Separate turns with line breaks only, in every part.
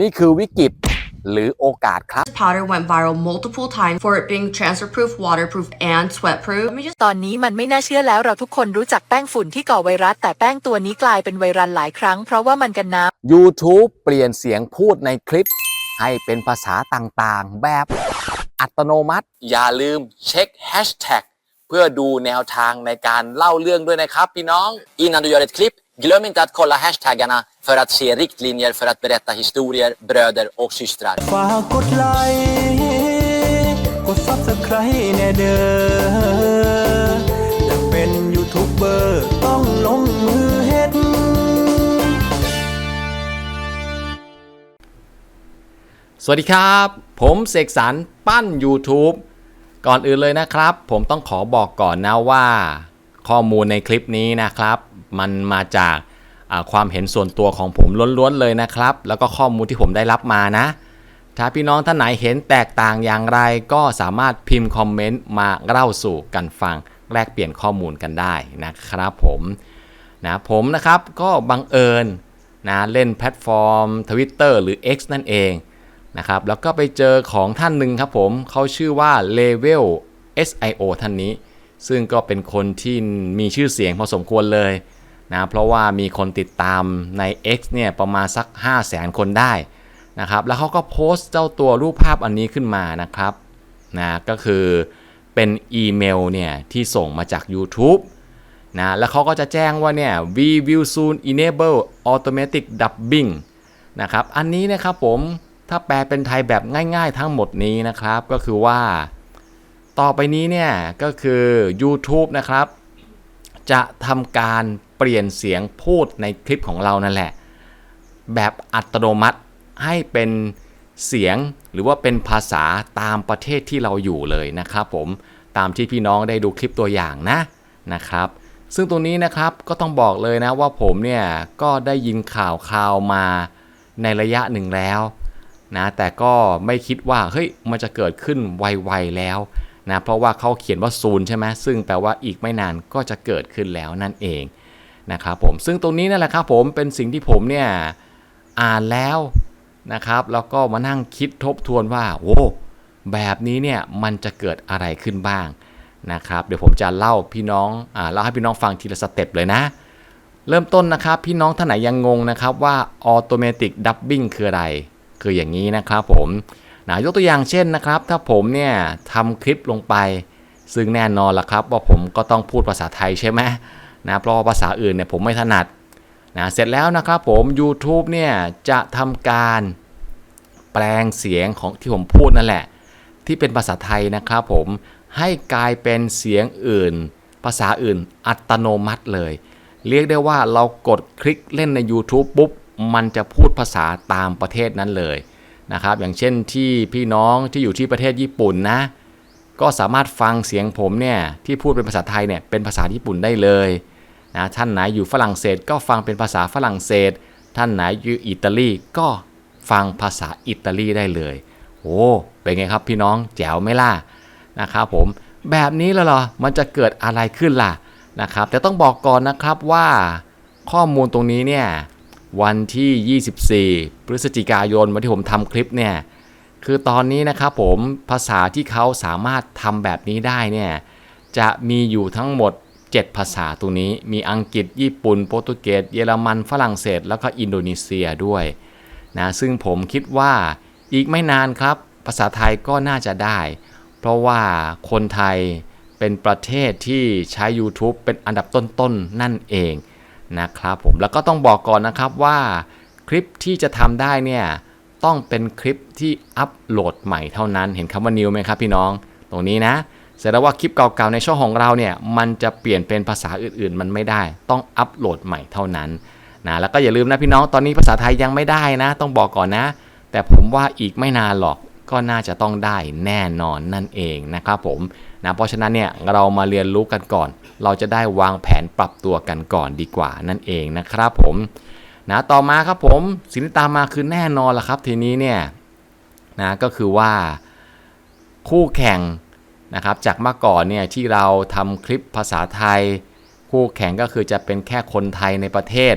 นี่คือวิกฤตหรือโอกาสครับ
powder went viral multiple times for it being transfer proof, waterproof, and sweat proof. Let me just
ตอนนี้มันไม่น่าเชื่อแล้วเราทุกคนรู้จักแป้งฝุ่นที่ก่อไวรัส แต่แป้งตัวนี้กลายเป็นไวรัสหลายครั้งเพราะว่ามันกันน้ำ
YouTube เปลี่ยนเสียงพูดในคลิป ให้เป็นภาษาต่างๆ แบบอัตโนมัติ อย่าลืมเช็คแฮชแท็กเพื่อดูแนวทางในการเล่าเรื่องด้วยนะครับพี่น้อง
Innan du gör ett klipp, glöm inte att kolla hashtaggarna för att se riktlinjer för att berätta historier, bröder och systrar.
ฝากกดไลค์กด Subscribe แน่เด้ออยากเป็นยูทูบเบอร์ต้องลงมือเฮ็ด
สวัสดีครับ ผมเสกสรรปั้น YouTube ก่อนอื่นเลยนะครับ ผมต้องขอบอกก่อนนะว่า ข้อมูลในคลิปนี้นะครับ มันมาจากความเห็นส่วนตัวของผมล้วนๆเลยนะครับ แล้วก็ข้อมูลที่ผมได้รับมานะ ถ้าพี่น้องท่านไหนเห็นแตกต่างอย่างไร ก็สามารถพิมพ์คอมเมนต์มาเล่าสู่กันฟังแลกเปลี่ยนข้อมูลกันได้นะครับผมนะผมนะครับก็บังเอิญนะเล่นแพลตฟอร์ม Twitter หรือ X นั่นเองนะครับแล้วก็ไปเจอของท่านหนึ่งครับผมเขาชื่อว่า Level SIO ท่านนี้ ซึ่งก็เป็นคนที่มีชื่อเสียงพอสมควรเลย นะเพราะว่ามีคนติดตามใน X เนี่ยประมาณสัก 5 0 0แสนคนได้นะครับแล้วเขาก็โพสต์เจ้าตัวรูปภาพอันนี้ขึ้นมานะครับนะก็คือเป็นอีเมลเนี่ยที่ส่งมาจาก YouTube นะแล้วเขาก็จะแจ้งว่าเนี่ย we will soon enable automatic dubbing นะครับอันนี้นะครับผมถ้าแปลเป็นไทยแบบง่ายๆทั้งหมดนี้นะครับ ก็คือว่า ต่อไปนี้เนี่ยก็คือ YouTube นะครับ จะทำการ ปลี่ยนเสียงพูดในคลิปของเรานั่นแหละ แบบอัตโนมัติให้เป็นเสียงหรือว่าเป็นภาษาตามประเทศที่เราอยู่เลยนะครับผมตามที่พี่น้องได้ดูคลิปตัวอย่างนะนะครับ ซึ่งตรงนี้นะครับก็ต้องบอกเลยนะว่าผมเนี่ยก็ได้ยินข่าวข่าวมาในระยะหนึ่งแล้วนะแต่ก็ไม่คิดว่าเฮ้ยมันจะเกิดขึ้นไวๆแล้วนะเพราะว่าเขาเขียนว่าซูนใช่ไหมซึ่งแปลว่าอีกไม่นานก็จะเกิดขึ้นแล้วนั่นเอง นะครับผมซึ่งตรงนี้นั่นแหละครับผมเป็นสิ่งที่ผมเนี่ยอ่านแล้วนะครับแล้วก็มานั่งคิดทบทวนว่าโอ้แบบนี้เนี่ยมันจะเกิดอะไรขึ้นบ้างนะครับเดี๋ยวผมจะเล่าพี่น้องอ่าเล่าให้พี่น้องฟังทีละสเต็ปเลยนะ เริ่มต้นนะครับพี่น้องท่านไหนยังงงนะครับว่า automatic dubbing คืออะไร คืออย่างนี้นะครับผมนะยกตัวอย่างเช่นนะครับ ถ้าผมเนี่ยทำคลิปลงไป ซึ่งแน่นอนละครับ ว่าผมก็ต้องพูดภาษาไทยใช่ไหม นะเพราะภาษาอื่นเนี่ยผมไม่ถนัดนะเสร็จแล้วนะครับผม YouTube เนี่ยจะทำการแปลงเสียงของที่ผมพูดนั่นแหละ ที่เป็นภาษาไทยนะครับผมให้กลายเป็นเสียงอื่น ภาษาอื่นอัตโนมัติเลย เรียกได้ว่าเรากดคลิกเล่นใน YouTube ปุ๊บ มันจะพูดภาษาตามประเทศนั้นเลยนะครับ อย่างเช่นที่พี่น้องที่อยู่ที่ประเทศญี่ปุ่นนะ ก็สามารถฟังเสียงผมเนี่ยที่พูดเป็นภาษาไทยเนี่ยเป็นภาษาญี่ปุ่นได้เลย นะท่านไหนอยู่ฝรั่งเศสก็ฟังเป็นภาษาฝรั่งเศส ท่านไหนอยู่อิตาลีก็ฟังภาษาอิตาลีได้เลย โอ้เป็นไงครับพี่น้องแจ๋วไหมล่ะนะครับผมแบบนี้แล้วเหรอมันจะเกิดอะไรขึ้นล่ะนะครับ แต่ต้องบอกก่อนนะครับว่าข้อมูลตรงนี้เนี่ยวันที่ 24 พฤศจิกายนวันที่ผมทำคลิปเนี่ยคือตอนนี้นะครับผมภาษาที่เขาสามารถทำแบบนี้ได้เนี่ยจะมีอยู่ทั้งหมด 7 ภาษาตรงนี้มีอังกฤษญี่ปุ่น โปรตุเกสเยอรมันฝรั่งเศส แล้วก็อินโดนีเซียด้วยนะซึ่งผมคิดว่าอีกไม่นานครับ ภาษาไทยก็น่าจะได้ เพราะว่าคนไทยเป็นประเทศที่ใช้ YouTube เป็นอันดับต้นๆนั่นเองนะครับผมแล้วก็ต้องบอกก่อนนะครับว่าคลิปที่จะทำได้เนี่ยต้องเป็นคลิปที่อัปโหลดใหม่เท่านั้น เห็นคำว่า new ไหมครับพี่น้อง ตรงนี้นะ เสร็จแล้วว่าคลิปเก่าๆในช่องของเราเนี่ยมันจะเปลี่ยนเป็นภาษาอื่นๆ มันไม่ได้ ต้องอัปโหลดใหม่เท่านั้นนะแล้วก็อย่าลืมนะพี่น้องตอนนี้ภาษาไทยยังไม่ได้นะ ต้องบอกก่อนนะ แต่ผมว่าอีกไม่นานหรอกก็น่าจะต้องได้แน่นอนนั่นเองนะครับผมนะเพราะฉะนั้นเนี่ยเรามาเรียนรู้กันก่อน เราจะได้วางแผนปรับตัวกันก่อนดีกว่านั่นเองนะครับผมนะต่อมาครับผมสิ่งที่ตามมาคือแน่นอนละครับทีนี้เนี่ยนะก็คือว่าคู่แข่ง นะครับจากเมื่อก่อนเนี่ยที่เราทำคลิปภาษาไทย คู่แข่งก็คือจะเป็นแค่คนไทยในประเทศ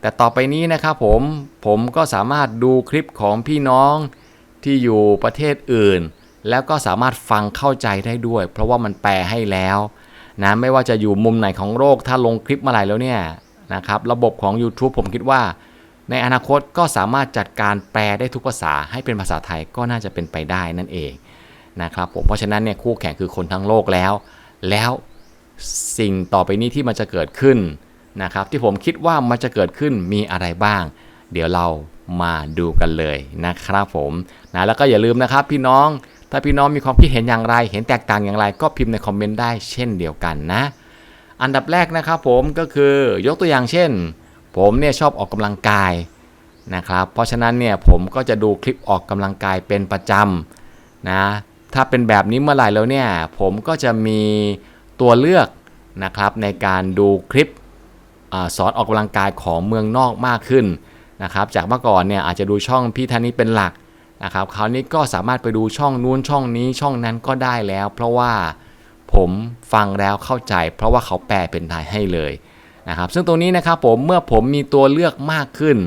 แต่ต่อไปนี้นะครับผมผมก็สามารถดูคลิปของพี่น้องที่อยู่ประเทศอื่น แล้วก็สามารถฟังเข้าใจได้ด้วย เพราะว่ามันแปลให้แล้วนะไม่ว่าจะอยู่มุมไหนของโลกถ้าลงคลิปมาไหร่แล้วเนี่ยนะครับระบบของ YouTube ผมคิดว่า ในอนาคตก็สามารถจัดการแปลได้ทุกภาษาให้เป็นภาษาไทยก็น่าจะเป็นไปได้นั่นเอง นะครับผมเพราะฉะนั้นเนี่ยคู่แข่งคือคนทั้งโลกแล้ว แล้วสิ่งต่อไปนี้ที่มันจะเกิดขึ้นนะครับที่ผมคิดว่ามันจะเกิดขึ้นมีอะไรบ้าง เดี๋ยวเรามาดูกันเลยนะครับผมนะแล้วก็อย่าลืมนะครับพี่น้องถ้าพี่น้องมีความคิดเห็นอย่างไร เห็นแตกต่างอย่างไร ก็พิมพ์ในคอมเมนต์ได้เช่นเดียวกันนะ อันดับแรกนะครับผมก็คือยกตัวอย่างเช่น ผมเนี่ยชอบออกกำลังกายนะครับเพราะฉะนั้นเนี่ยผมก็จะดูคลิปออกกำลังกายเป็นประจำนะ ถ้าเป็นแบบนี้เมื่อไหร่แล้วเนี่ย ผมก็จะมีตัวเลือกนะครับในการดูคลิปอสอนออกกำลังกายของเมืองนอกมากขึ้นนะครับ จากเมื่อก่อนเนี่ยอาจจะดูช่องพี่ธนิตเป็นหลักนะครับ คราวนี้ก็สามารถไปดูช่องนู้นช่องนี้ช่องนั้นก็ได้แล้ว เพราะว่าผมฟังแล้วเข้าใจ เพราะว่าเขาแปลเป็นไทยให้เลยนะครับ ซึ่งตรงนี้นะครับผมเมื่อผมมีตัวเลือกมากขึ้น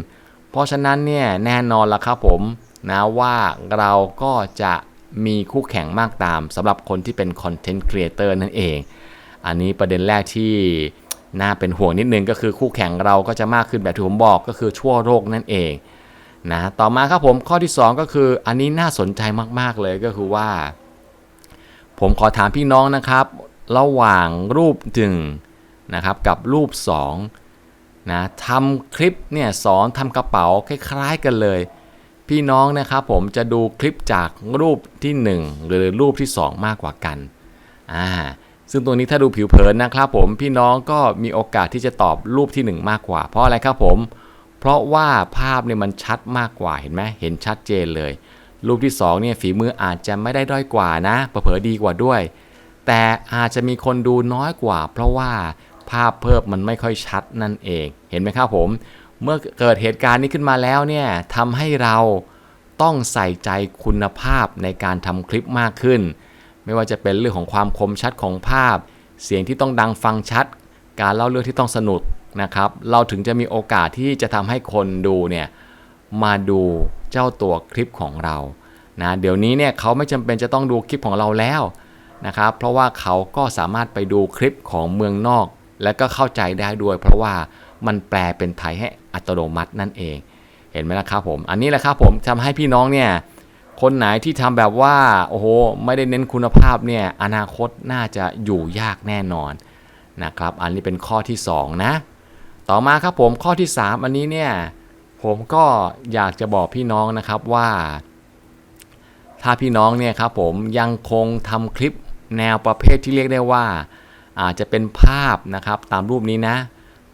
เพราะฉะนั้นเนี่ยแน่นอนละครับผมนะว่าเราก็จะ มีคู่แข่งมากตามสำหรับคนที่เป็นคอนเทนต์ครีเอเตอร์นั่นเอง อันนี้ประเด็นแรกที่น่าเป็นห่วงนิดนึงก็คือคู่แข่งเราก็จะมากขึ้นแบบที่ผมบอกก็คือชั่วโรคนั่นเองนะต่อมาครับผมข้อที่ 2 ก็คืออันนี้น่าสนใจมาก ๆ เลยก็คือว่า ผมขอถามพี่น้องนะครับ ระหว่างรูปหนึ่งนะครับกับรูป2นะทำคลิปเนี่ยสอนทำกระเป๋าคล้าย ๆ กันเลย พี่น้องนะครับผมจะดูคลิปจากรูปที่ 1 หรือรูปที่ 2 มากกว่ากันอ่าซึ่งตรงนี้ถ้าดูผิวเผินนะครับผมพี่น้องก็มีโอกาสที่จะตอบรูปที่ 1 มากกว่า เพราะอะไรครับผม เพราะว่าภาพเนี่ยมันชัดมากกว่าเห็นไหมเห็นชัดเจนเลย รูปที่2เนี่ยฝีมืออาจจะไม่ได้ด้อยกว่านะเผลอดีกว่าด้วย แต่อาจจะมีคนดูน้อยกว่า เพราะว่าภาพเพิ่มมันไม่ค่อยชัดนั่นเอง เห็นไหมครับผม เมื่อเกิดเหตุการณ์นี้ขึ้นมาแล้วเนี่ยทำให้เราต้องใส่ใจคุณภาพในการทำคลิปมากขึ้น ไม่ว่าจะเป็นเรื่องของความคมชัดของภาพ เสียงที่ต้องดังฟังชัด การเล่าเรื่องที่ต้องสนุกนะครับ เราถึงจะมีโอกาสที่จะทำให้คนดูเนี่ยมาดูเจ้าตัวคลิปของเรานะเดี๋ยวนี้เนี่ยเขาไม่จำเป็นจะต้องดูคลิปของเราแล้วนะครับ เพราะว่าเขาก็สามารถไปดูคลิปของเมืองนอก และก็เข้าใจได้ด้วย เพราะว่า มันแปลเป็นไทยให้อัตโนมัตินั่นเอง เห็นไหมล่ะครับผม อันนี้แหละครับผมทำให้พี่น้องเนี่ยคนไหนที่ทำแบบว่าโอ้โหไม่ได้เน้นคุณภาพเนี่ยอนาคตน่าจะอยู่ยากแน่นอนนะครับ อันนี้เป็นข้อที่ 2 นะ ต่อมาครับผมข้อที่ 3 อันนี้เนี่ยผมก็อยากจะบอกพี่น้องนะครับว่า ถ้าพี่น้องเนี่ยครับผมยังคงทำคลิปแนวประเภทที่เรียกได้ว่า อาจจะเป็นภาพนะครับตามรูปนี้นะ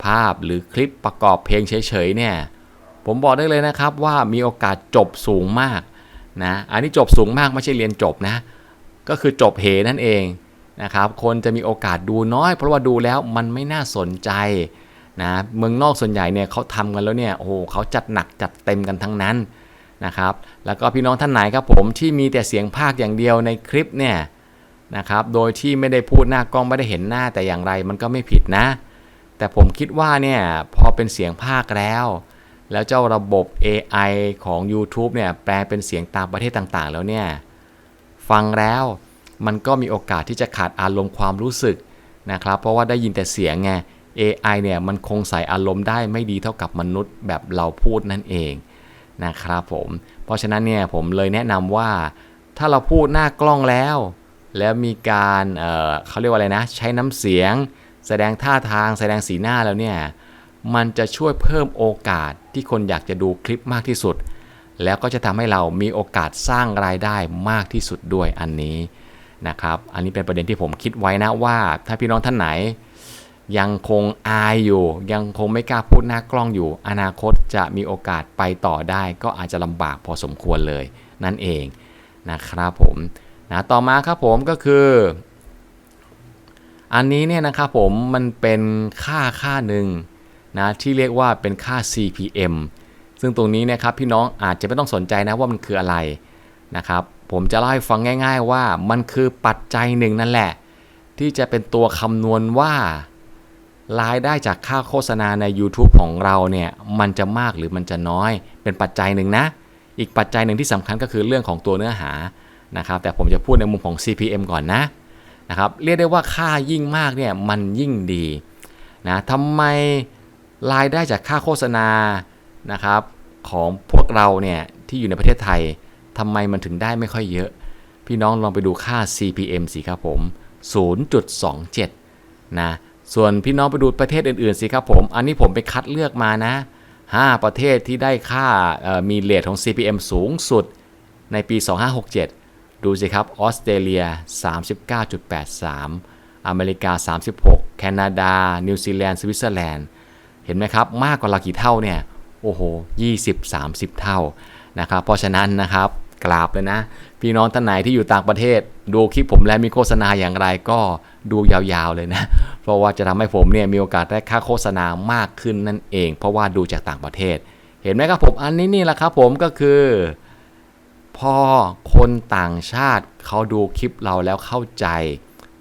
ภาพหรือคลิปประกอบเพลงเฉยๆเนี่ยผมบอกได้เลยนะครับว่ามีโอกาสจบสูงมากนะอันนี้จบสูงมากไม่ใช่เรียนจบนะก็คือจบเหนั่นเองนะครับคนจะมีโอกาสดูน้อย เพราะว่าดูแล้วมันไม่น่าสนใจนะเมืองนอกส่วนใหญ่เนี่ยเขาทำกันแล้วเนี่ยโอ้โหเขาจัดหนักจัดเต็มกันทั้งนั้นนะครับแล้วก็พี่น้องท่านไหนครับผมที่มีแต่เสียงภาคอย่างเดียวในคลิปเนี่ยนะครับโดยที่ไม่ได้พูดหน้ากล้องไม่ได้เห็นหน้าแต่อย่างไรมันก็ไม่ผิดนะ แต่ผมคิดว่าเนี่ยพอเป็นเสียงภาคแล้ว แล้วเจ้าระบบ AI ของ YouTube เนี่ยแปลเป็นเสียงตามประเทศต่างๆ แล้วเนี่ย ฟังแล้วมันก็มีโอกาสที่จะขาดอารมณ์ความรู้สึกนะครับ เพราะว่าได้ยินแต่เสียงไง AI เนี่ยมันคงใส่อารมณ์ได้ไม่ดีเท่ากับมนุษย์แบบเราพูดนั่นเองนะครับผม เพราะฉะนั้นเนี่ยผมเลยแนะนำว่าถ้าเราพูดหน้ากล้องแล้ว แล้วมีการเเขาเรียกว่าอะไรนะ ใช้น้ำเสียง แสดงท่าทางแสดงสีหน้าแล้วเนี่ยมันจะช่วยเพิ่มโอกาสที่คนอยากจะดูคลิปมากที่สุด แล้วก็จะทำให้เรามีโอกาสสร้างรายได้มากที่สุดด้วยอันนี้นะครับ อันนี้เป็นประเด็นที่ผมคิดไว้นะว่า ถ้าพี่น้องท่านไหน ยังคงอายอยู่ ยังคงไม่กล้าพูดหน้ากล้องอยู่ อนาคตจะมีโอกาสไปต่อได้ ก็อาจจะลำบากพอสมควรเลยนั่นเองนะครับผมนะต่อมาครับผมก็คือ อันนี้เนี่ยนะครับผมมันเป็นค่าค่าหนึ่งนะที่เรียกว่าเป็นค่า CPM ซึ่งตรงนี้นะครับพี่น้องอาจจะไม่ต้องสนใจนะว่ามันคืออะไรนะครับผมจะเล่าให้ฟังง่าย ๆ ว่ามันคือปัจจัยหนึ่งนั่นแหละ ที่จะเป็นตัวคำนวณว่ารายได้จากค่าโฆษณาใน YouTube ของเราเนี่ยมันจะมากหรือมันจะน้อย เป็นปัจจัยหนึ่งนะ อีกปัจจัยหนึ่งที่สำคัญก็คือเรื่องของตัวเนื้อหานะครับแต่ผมจะพูดในมุมของ CPM ก่อนนะ นะครับเรียกได้ว่าค่ายิ่งมากเนี่ยมันยิ่งดีนะทำไมรายได้จากค่าโฆษณานะครับของพวกเราเนี่ยที่อยู่ในประเทศไทยทำไมมันถึงได้ไม่ค่อยเยอะ พี่น้องลองไปดูค่า CPM สิครับผม 0.27 นะส่วนพี่น้องไปดูประเทศอื่นๆสิครับผม อันนี้ผมไปคัดเลือกมานะ 5 ประเทศที่ได้ค่ามีเรทของ CPM สูงสุดในปี 2567 ดูสิครับออสเตรเลีย 39.83 อเมริกา 36 แคนาดา นิวซีแลนด์ สวิตเซอร์แลนด์ เห็นไหมครับ มากกว่าเรากี่เท่าเนี่ย โอ้โห 20-30 เท่านะครับ เพราะฉะนั้นนะครับกราบเลยนะ พี่น้องท่านไหนที่อยู่ต่างประเทศ ดูคลิปผมและมีโฆษณาอย่างไรก็ดูยาวๆเลยนะ เพราะว่าจะทำให้ผมเนี่ยมีโอกาสได้ค่าโฆษณามากขึ้นนั่นเอง เพราะว่าดูจากต่างประเทศ เห็นไหมครับผมอันนี้นี่แหละครับผมก็คือ พอคนต่างชาติเขาดูคลิปเราแล้วเข้าใจ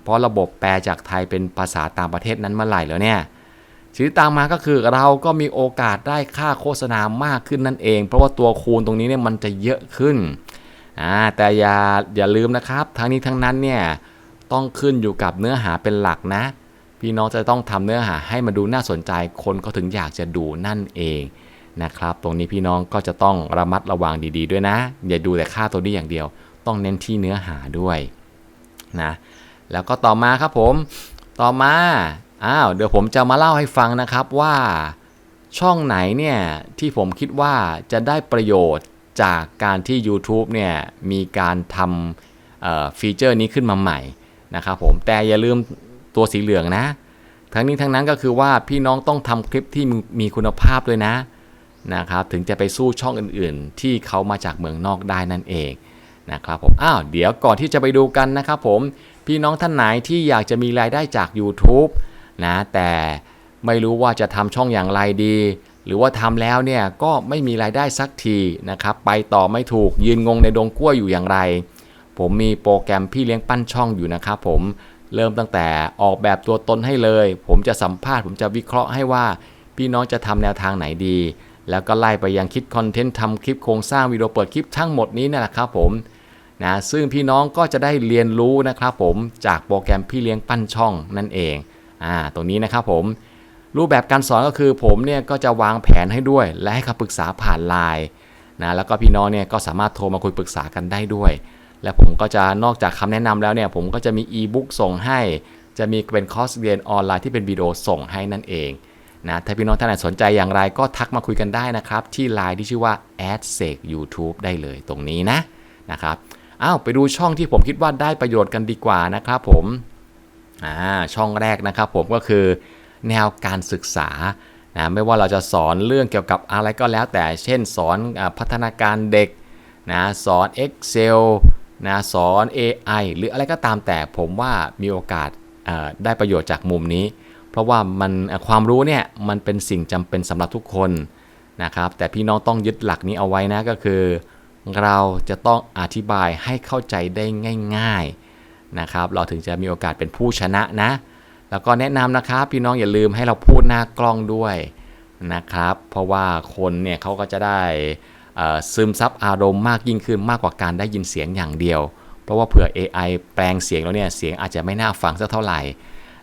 เพราะระบบแปลจากไทยเป็นภาษาต่างประเทศนั้นเมื่อไหร่แล้วเนี่ยสิ่งตามมาก็คือเราก็มีโอกาสได้ค่าโฆษณามากขึ้นนั่นเอง เพราะว่าตัวคูณตรงนี้เนี่ยมันจะเยอะขึ้นอ่าแต่อย่าอย่าลืมนะครับ ทั้งนี้ทั้งนั้นเนี่ยต้องขึ้นอยู่กับเนื้อหาเป็นหลักนะ พี่น้องจะต้องทำเนื้อหาให้มันดูน่าสนใจคนก็ถึงอยากจะดูนั่นเอง นะครับ ตรงนี้พี่น้องก็จะต้องระมัดระวังดีๆด้วยนะ อย่าดูแต่ค่าตัวนี้อย่างเดียว ต้องเน้นที่เนื้อหาด้วยนะแล้วก็ต่อมาครับผมต่อมาอ้าวเดี๋ยวผมจะมาเล่าให้ฟังนะครับว่าช่องไหนเนี่ยที่ผมคิดว่าจะได้ประโยชน์จากการที่ YouTube เนี่ยมีการทำฟีเจอร์นี้ขึ้นมาใหม่นะครับผมแต่อย่าลืมตัวสีเหลืองนะ ทั้งนี้ทั้งนั้นก็คือว่าพี่น้องต้องทำคลิปที่มีมีคุณภาพด้วยนะ นะครับถึงจะไปสู้ช่องอื่นๆ ที่เขามาจากเมืองนอกได้นั่นเองนะครับผมอ้าวเดี๋ยวก่อนที่จะไปดูกันนะครับผมพี่น้องท่านไหนที่อยากจะมีรายได้จาก YouTube นะแต่ไม่รู้ว่าจะทำช่องอย่างไรดี หรือว่าทำแล้วเนี่ยก็ไม่มีรายได้สักทีนะครับไปต่อไม่ถูกยืนงงในดงกล้วยอยู่อย่างไร ผมมีโปรแกรมพี่เลี้ยงปั้นช่องอยู่นะครับผมเริ่มตั้งแต่ออกแบบตัวตนให้เลย ผมจะสัมภาษณ์ ผมจะวิเคราะห์ให้ว่า พี่น้องจะทำแนวทางไหนดี แล้วก็ไล่ไปยังคิดคอนเทนต์ทำคลิปโครงสร้างวิดีโอเปิดคลิปทั้งหมดนี้นั่นแหละครับผมนะซึ่งพี่น้องก็จะได้เรียนรู้นะครับผมจากโปรแกรมพี่เลี้ยงปั้นช่องนั่นเองอ่าตรงนี้นะครับผมรูปแบบการสอนก็คือผมเนี่ยก็จะวางแผนให้ด้วย และให้คำปรึกษาผ่านไลน์นะแล้วก็พี่น้องเนี่ยก็สามารถโทรมาคุยปรึกษากันได้ด้วย และผมก็จะนอกจากคำแนะนำแล้วเนี่ยผมก็จะมีอีบุ๊กส่งให้ จะมีเป็นคอร์สเรียนออนไลน์ที่เป็นวิดีโอส่งให้นั่นเอง นะถ้าพี่น้องท่านไหนสนใจอย่างไรก็ทักมาคุยกันได้นะครับ ที่ไลน์ที่ชื่อว่า a d s e c YouTube ได้เลยตรงนี้นะนะครับอ้าวไปดูช่องที่ผมคิดว่าได้ประโยชน์กันดีกว่านะครับผมอ่าช่องแรกนะครับผมก็คือแนวการศึกษานะไม่ว่าเราจะสอนเรื่องเกี่ยวกับอะไรก็แล้วแต่ เช่นสอนอพัฒนาการเด็กนะสอน Excel นะสอน AI หรืออะไรก็ตามแต่ผมว่ามีโอกาสได้ประโยชน์จากมุมนี้ เพราะว่ามันความรู้เนี่ยมันเป็นสิ่งจำเป็นสำหรับทุกคนนะครับแต่พี่น้องต้องยึดหลักนี้เอาไว้นะก็คือ เราจะต้องอธิบายให้เข้าใจได้ง่ายๆนะครับเราถึงจะมีโอกาสเป็นผู้ชนะนะ แล้วก็แนะนำนะครับพี่น้องอย่าลืมให้เราพูดหน้ากล้องด้วยนะครับ เพราะว่าคนเนี่ยเขาก็จะได้ซึมซับอารมณ์มากยิ่งขึ้นมากกว่าการได้ยินเสียงอย่างเดียว เพราะว่าเผื่อ AI แปลงเสียงแล้วเนี่ยเสียงอาจจะไม่น่าฟังสักเท่าไหร่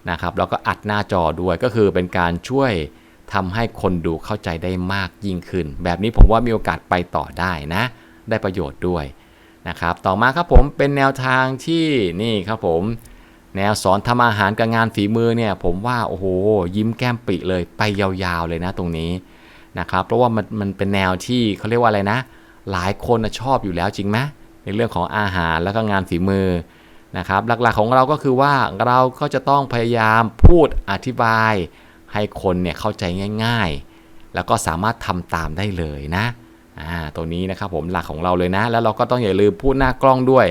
นะครับแล้วก็อัดหน้าจอด้วยก็คือเป็นการช่วยทำให้คนดูเข้าใจได้มากยิ่งขึ้น แบบนี้ผมว่ามีโอกาสไปต่อได้นะ ได้ประโยชน์ด้วยนะครับต่อมาครับผมเป็นแนวทางที่นี่ครับผม แนวสอนทำอาหารกับงานฝีมือเนี่ยผมว่าโอ้โหยิ้มแก้มปิเลยไปยาวๆเลยนะตรงนี้นะครับเพราะว่ามันมันเป็นแนวที่เขาเรียกว่าอะไรนะ หลายคนชอบอยู่แล้วจริงไหมในเรื่องของอาหารแล้วก็งานฝีมือ นะครับ หลักๆของเราก็คือว่าเราก็จะต้องพยายามพูดอธิบายให้คนเนี่ยเข้าใจง่าย ๆ แล้วก็สามารถทำตามได้เลยนะอ่าตัวนี้นะครับผมหลักของเราเลยนะ แล้วเราก็ต้องอย่าลืมพูดหน้ากล้องด้วย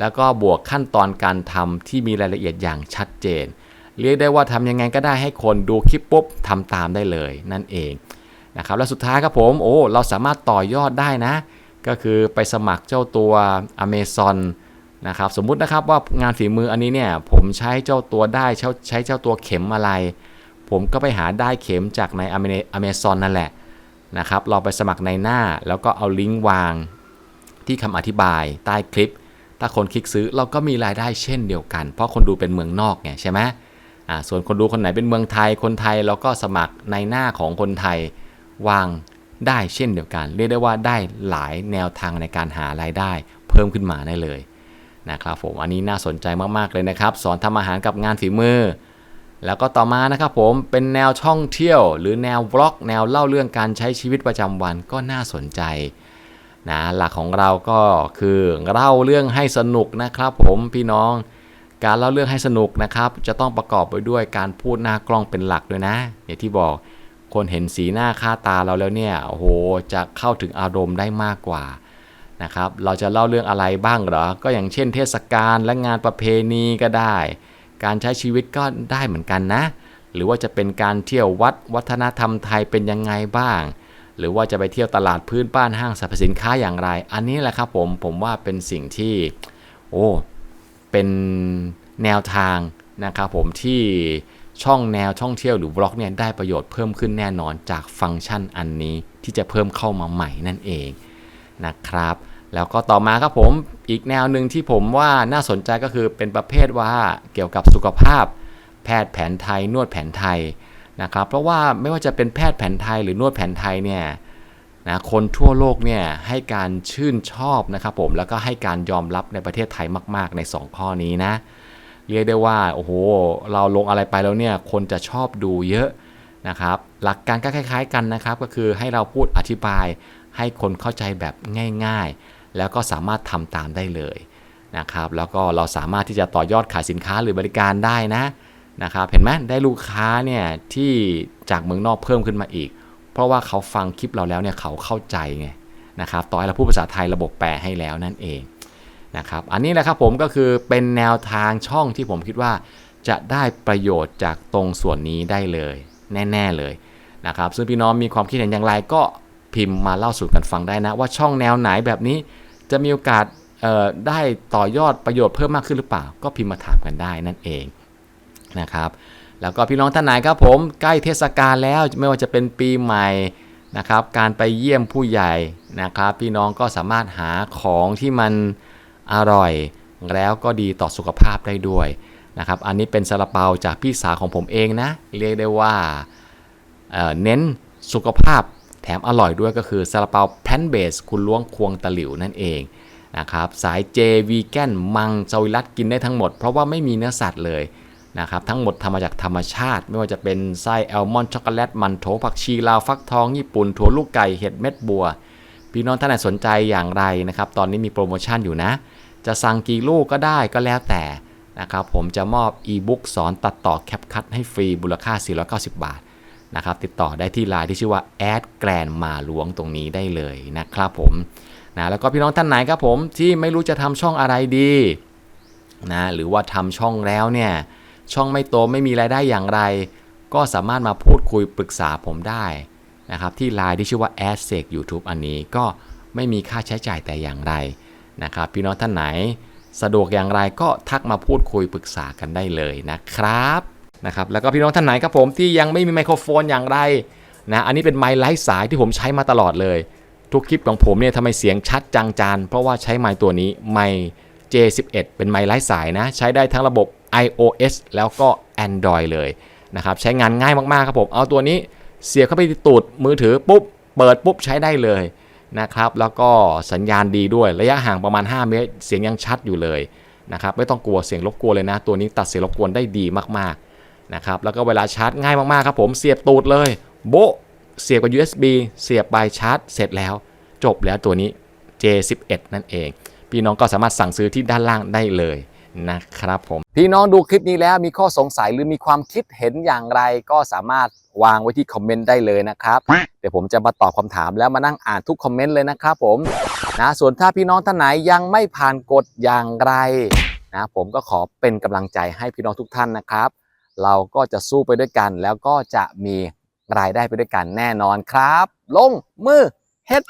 แล้วก็บวกขั้นตอนการทำที่มีรายละเอียดอย่างชัดเจน เรียกได้ว่าทำยังไงก็ได้ให้คนดูคลิปปุ๊บทำตามได้เลยนั่นเองนะครับและสุดท้ายครับผมโอ้เราสามารถต่อยอดได้นะ ก็คือไปสมัครเจ้าตัว Amazon นะครับสมมุตินะครับว่างานฝีมืออันนี้เนี่ยผมใช้เจ้าตัวได้ใช้ใช้เจ้าตัวเข็มอะไร ผมก็ไปหาได้เข็มจากในอเมซอนนั่นแหละนะครับเราไปสมัครในหน้าแล้วก็เอาลิงก์วางที่คำอธิบายใต้คลิป ถ้าคนคลิกซื้อเราก็มีรายได้เช่นเดียวกัน เพราะคนดูเป็นเมืองนอกไงใช่ไหมอ่าส่วนคนดูคนไหนเป็นเมืองไทยคนไทยเราก็สมัครในหน้าของคนไทยวางได้เช่นเดียวกัน เรียกได้ว่าได้หลายแนวทางในการหารายได้ เพิ่มขึ้นมาได้เลย นะครับผมอันนี้น่าสนใจมากๆเลยนะครับ สอนทำอาหารกับงานฝีมือ แล้วก็ต่อมานะครับผมเป็นแนวช่องเที่ยว หรือแนวบล็อก แนวเล่าเรื่องการใช้ชีวิตประจำวันก็น่าสนใจนะหลักของเราก็คือเล่าเรื่องให้สนุกนะครับ ผมพี่น้องการเล่าเรื่องให้สนุกนะครับ จะต้องประกอบไปด้วยการพูดหน้ากล้องเป็นหลักด้วยนะอย่างที่บอกคนเห็นสีหน้าค่าตาเราแล้วเนี่ยโอ้โหจะเข้าถึงอารมณ์ได้มากกว่า นะครับเราจะเล่าเรื่องอะไรบ้างเหรอ ก็อย่างเช่นเทศกาลและงานประเพณีก็ได้ การใช้ชีวิตก็ได้เหมือนกันนะ หรือว่าจะเป็นการเที่ยววัดวัฒนธรรมไทยเป็นยังไงบ้าง หรือว่าจะไปเที่ยวตลาดพื้นบ้านห้างสรรพสินค้าอย่างไร อันนี้แหละครับผมผมว่าเป็นสิ่งที่โอ้เป็นแนวทางนะครับผมที่ช่องแนวช่องเที่ยวหรือบล็อกเนี่ยได้ประโยชน์เพิ่มขึ้นแน่นอนจากฟังก์ชันอันนี้ที่จะเพิ่มเข้ามาใหม่นั่นเองนะครับ แล้วก็ต่อมาครับผมอีกแนวหนึ่งที่ผมว่าน่าสนใจก็คือเป็นประเภทว่าเกี่ยวกับสุขภาพ แพทย์แผนไทย นวดแผนไทยนะครับ เพราะว่าไม่ว่าจะเป็นแพทย์แผนไทยหรือนวดแผนไทยเนี่ยนะคนทั่วโลกเนี่ยให้การชื่นชอบนะครับผมแล้วก็ให้การยอมรับในประเทศไทยมาก ๆ ใน 2 ข้อนี้นะ เรียกได้ว่าโอ้โหเราลงอะไรไปแล้วเนี่ยคนจะชอบดูเยอะนะครับ หลักการก็คล้าย ๆ กันนะครับ ก็คือให้เราพูดอธิบายให้คนเข้าใจแบบง่าย ๆ แล้วก็สามารถทำตามได้เลยนะครับแล้วก็เราสามารถที่จะต่อยอดขายสินค้าหรือบริการได้นะนะครับเห็นไหมได้ลูกค้าเนี่ยที่จากเมืองนอกเพิ่มขึ้นมาอีก เพราะว่าเขาฟังคลิปเราแล้วเนี่ยเขาเข้าใจไงนะครับต่อให้เราพูดภาษาไทยระบบแปลให้แล้วนั่นเองนะครับอันนี้แหละครับผมก็คือเป็นแนวทางช่องที่ผมคิดว่า จะได้ประโยชน์จากตรงส่วนนี้ได้เลย แน่ ๆเลยนะครับซึ่งพี่น้องมีความคิดเห็นอย่างไรก็ พิมพ์มาเล่าสู่กันฟังได้นะ ว่าช่องแนวไหนแบบนี้จะมีโอกาสได้ต่อยอดประโยชน์เพิ่มมากขึ้นหรือเปล่า ก็พิมพ์มาถามกันได้นั่นเองนะครับแล้วก็พี่น้องท่านไหนครับผมใกล้เทศกาลแล้วไม่ว่าจะเป็นปีใหม่นะครับการไปเยี่ยมผู้ใหญ่นะครับ พี่น้องก็สามารถหาของที่มันอร่อย แล้วก็ดีต่อสุขภาพได้ด้วยนะครับอันนี้เป็นซาลาเปาจากพี่สาวของผมเองนะ เรียกได้ว่าเเน้นสุขภาพ ถมอร่อยด้วยก็คือซาลาเปาแพนเบสคุณล้วงควงตะหลิวนั่นเองนะครับสายเจวีแกนมังจวิรัตกินได้ทั้งหมด เพราะว่าไม่มีเนื้อสัตว์เลยนะครับทั้งหมดทำมาจากธรรมชาติ ไม่ว่าจะเป็นไส้แอลมอนช็อกโกแลตมันโถผักชีลาวฟักทองญี่ปุ่นถั่วลูกไก่เห็ดเม็ดบัว พี่น้องท่านไหนสนใจอย่างไรนะครับตอนนี้มีโปรโมชั่นอยู่นะ จะสั่งกี่ลูกก็ได้ก็แล้วแต่นะครับผมจะมอบอีบุ๊กสอนตัดต่อแคปคัตให้ฟรีมูลค่า 490 บาท นะครับติดต่อได้ที่ไลน์ที่ชื่อว่าแอดแกรนมาหลวงตรงนี้ได้เลยนะครับผมนะแล้วก็พี่น้องท่านไหนครับผมที่ไม่รู้จะทำช่องอะไรดีนะหรือว่าทำช่องแล้วเนี่ยช่องไม่โตไม่มีรายได้อย่างไร ก็สามารถมาพูดคุยปรึกษาผมได้นะครับที่ไลน์ที่ชื่อว่า a d s e c YouTube อันนี้ก็ไม่มีค่าใช้จ่ายแต่อย่างไรนะครับพี่น้องท่านไหนสะดวกอย่างไรก็ทักมาพูดคุยปรึกษากันได้เลยนะครับ นะครับแล้วก็พี่น้องท่านไหนครับผมที่ยังไม่มีไมโครโฟนอย่างไรนะอันนี้เป็นไมค์ไร้สายที่ผมใช้มาตลอดเลย ทุกคลิปของผมเนี่ยทำไมเสียงชัดจังจานเพราะว่าใช้ไมค์ตัวนี้ไมค์ J11 เป็นไมค์ไร้สายนะ ใช้ได้ทั้งระบบ iOS แล้วก็ Android เลยนะครับใช้งานง่ายมากๆครับผม เอาตัวนี้เสียบเข้าไปตูดมือถือปุ๊บ เปิดปุ๊บใช้ได้เลยนะครับแล้วก็สัญญาณดีด้วยระยะห่างประมาณ 5 เมตร เสียงยังชัดอยู่เลยนะครับไม่ต้องกลัวเสียงรบกวนเลยนะ ตัวนี้ตัดเสียงรบกวนได้ดีมากๆ นะครับแล้วก็เวลาชาร์จง่ายมากๆครับผมเสียบตูดเลย โบเสียบกับ USB เสียบไปชาร์จ เสร็จแล้ว จบแล้วตัวนี้ J11 นั่นเอง พี่น้องก็สามารถสั่งซื้อที่ด้านล่างได้เลยนะครับผม พี่น้องดูคลิปนี้แล้วมีข้อสงสัยหรือมีความคิดเห็นอย่างไรก็สามารถวางไว้ที่คอมเมนต์ได้เลยนะครับ เดี๋ยวผมจะมาตอบคำถามแล้วมานั่งอ่านทุกคอมเมนต์เลยนะครับผมนะส่วนถ้าพี่น้องท่านไหนยังไม่ผ่านกฎอย่างไรนะผมก็ขอเป็นกำลังใจให้พี่น้องทุกท่านนะครับ เราก็จะสู้ไปด้วยกัน แล้วก็จะมีรายได้ไปด้วยกันแน่นอนครับ ลงมือเฮ็ด